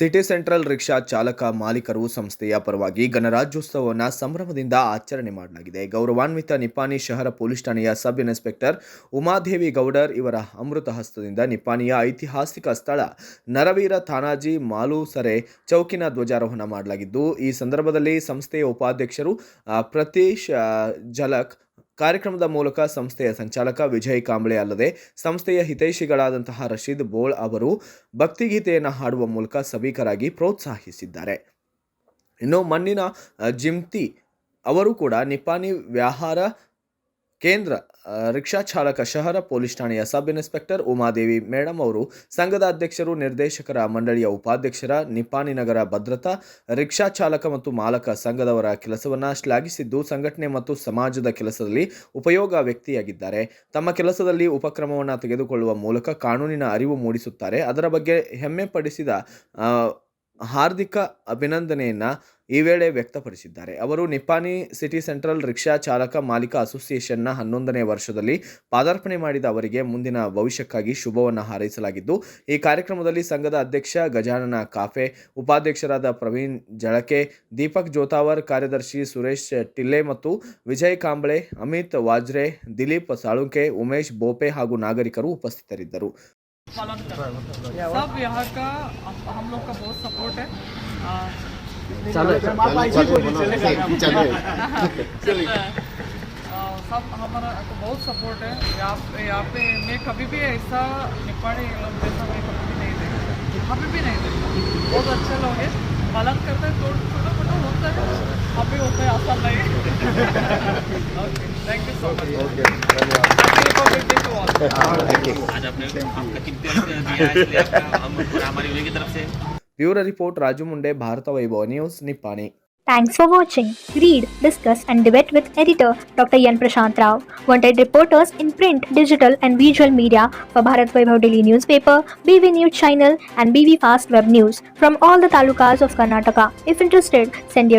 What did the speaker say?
City central rickshaw ಚಾಲಕ ಮಾಲೀಕರು ಸಂಸ್ಥೆಯ ಪರವಾಗಿ ಗಣರಾಜ್ಯೋತ್ಸವವನ್ನು ಸಂಭ್ರಮದಿಂದ ಆಚರಣೆ ಮಾಡಲಾಗಿದೆ. ಗೌರವಾನ್ವಿತ ನಿಪಾನಿ ಶಹರ ಪೊಲೀಸ್ ಠಾಣೆಯ ಸಬ್ ಇನ್ಸ್ಪೆಕ್ಟರ್ ಉಮಾದೇವಿ ಗೌಡರ್ ಇವರ ಅಮೃತ ಹಸ್ತದಿಂದ ನಿಪ್ಪಾಣಿಯ ಐತಿಹಾಸಿಕ ಸ್ಥಳ ನರವೀರ ತಾನಾಜಿ ಮಾಲೂಸರೆ ಚೌಕಿನ ಧ್ವಜಾರೋಹಣ ಮಾಡಲಾಗಿದ್ದು, ಈ ಸಂದರ್ಭದಲ್ಲಿ ಸಂಸ್ಥೆಯ ಉಪಾಧ್ಯಕ್ಷರು ಪ್ರತೀಶ್ ಜಲಕ್ ಕಾರ್ಯಕ್ರಮದ ಮೂಲಕ ಸಂಸ್ಥೆಯ ಸಂಚಾಲಕ ವಿಜಯ್ ಕಾಂಬ್ಳೆ ಅಲ್ಲದೆ ಸಂಸ್ಥೆಯ ಹಿತೈಷಿಗಳಾದಂತಹ ರಶೀದ್ ಬೋಳ್ ಅವರು ಭಕ್ತಿಗೀತೆಯನ್ನು ಹಾಡುವ ಮೂಲಕ ಸಭಿಕರಾಗಿ ಪ್ರೋತ್ಸಾಹಿಸಿದ್ದಾರೆ. ಇನ್ನು ಮಣ್ಣಿನ ಜಿಮ್ತಿ ಅವರು ಕೂಡ ನಿಪಾನಿ ವ್ಯಾಹಾರ ಕೇಂದ್ರ ರಿಕ್ಷಾ ಚಾಲಕ ಶಹರ ಪೊಲೀಸ್ ಠಾಣೆಯ ಸಬ್ ಇನ್ಸ್ಪೆಕ್ಟರ್ ಉಮಾದೇವಿ ಮೇಡಮ್ ಅವರು ಸಂಘದ ಅಧ್ಯಕ್ಷರು ನಿರ್ದೇಶಕರ ಮಂಡಳಿಯ ಉಪಾಧ್ಯಕ್ಷರ ನಿಪಾನಿ ನಗರ ಭದ್ರತಾ ರಿಕ್ಷಾ ಚಾಲಕ ಮತ್ತು ಮಾಲಕ ಸಂಘದವರ ಕೆಲಸವನ್ನು ಶ್ಲಾಘಿಸಿದ್ದು ಸಂಘಟನೆ ಮತ್ತು ಸಮಾಜದ ಕೆಲಸದಲ್ಲಿ ಉಪಯೋಗ ವ್ಯಕ್ತಿಯಾಗಿದ್ದಾರೆ. ತಮ್ಮ ಕೆಲಸದಲ್ಲಿ ಉಪಕ್ರಮವನ್ನು ತೆಗೆದುಕೊಳ್ಳುವ ಮೂಲಕ ಕಾನೂನಿನ ಅರಿವು ಮೂಡಿಸುತ್ತಾರೆ. ಅದರ ಬಗ್ಗೆ ಹೆಮ್ಮೆ ಪಡಿಸಿದ ಆ, ಹಾರ್ದಿಕ ಅಭಿನಂದನೆಯನ್ನು ಈ ವೇಳೆ ವ್ಯಕ್ತಪಡಿಸಿದ್ದಾರೆ. ಅವರು ನಿಪ್ಪಾನಿ ಸಿಟಿ ಸೆಂಟ್ರಲ್ ರಿಕ್ಷಾ ಚಾಲಕ ಮಾಲೀಕ ಅಸೋಸಿಯೇಷನ್ನ ಹನ್ನೊಂದನೇ ವರ್ಷದಲ್ಲಿ ಪಾದಾರ್ಪಣೆ ಮಾಡಿದ ಅವರಿಗೆ ಮುಂದಿನ ಭವಿಷ್ಯಕ್ಕಾಗಿ ಶುಭವನ್ನು ಹಾರೈಸಲಾಗಿದ್ದು, ಈ ಕಾರ್ಯಕ್ರಮದಲ್ಲಿ ಸಂಘದ ಅಧ್ಯಕ್ಷ ಗಜಾನನ ಕಾಫೆ, ಉಪಾಧ್ಯಕ್ಷರಾದ ಪ್ರವೀಣ್ ಜಳಕೆ, ದೀಪಕ್ ಜೋತಾವರ್ ಕಾರ್ಯದರ್ಶಿ ಸುರೇಶ್ ಟಿಲ್ಲೆ ಮತ್ತು ವಿಜಯ್ ಕಾಂಬ್ಳೆ, ಅಮಿತ್ ವಾಜ್ರೆ, ದಿಲೀಪ್ ಸಾಳುಂಕೆ, ಉಮೇಶ್ ಬೋಪೆ ಹಾಗೂ ನಾಗರಿಕರು ಉಪಸ್ಥಿತರಿದ್ದರು. पालन कर सब यहाँ का हम- लोग का बहुत सपोर्ट है। आ, सब हमारा को बहुत सपोर्ट है। यहाँ पे यहाँ पे मैं कभी भी ऐसा निपाड़ी लोग जैसा मैं कभी भी नहीं देखा कभी भी नहीं देखा बहुत अच्छे लोग हैं। पालन करते हैं थोड़ा bureau report Raju Munde Bharat Vaibhav news Nipani Thanks for watching. Read, discuss, and debate with editor Dr. Yan Prashant Rao. Wanted reporters in print, digital, and visual media for Bharat Vaibhav Daily Newspaper, BV News Channel, and BV Fast Web News from all the talukas of Karnataka. If interested, send your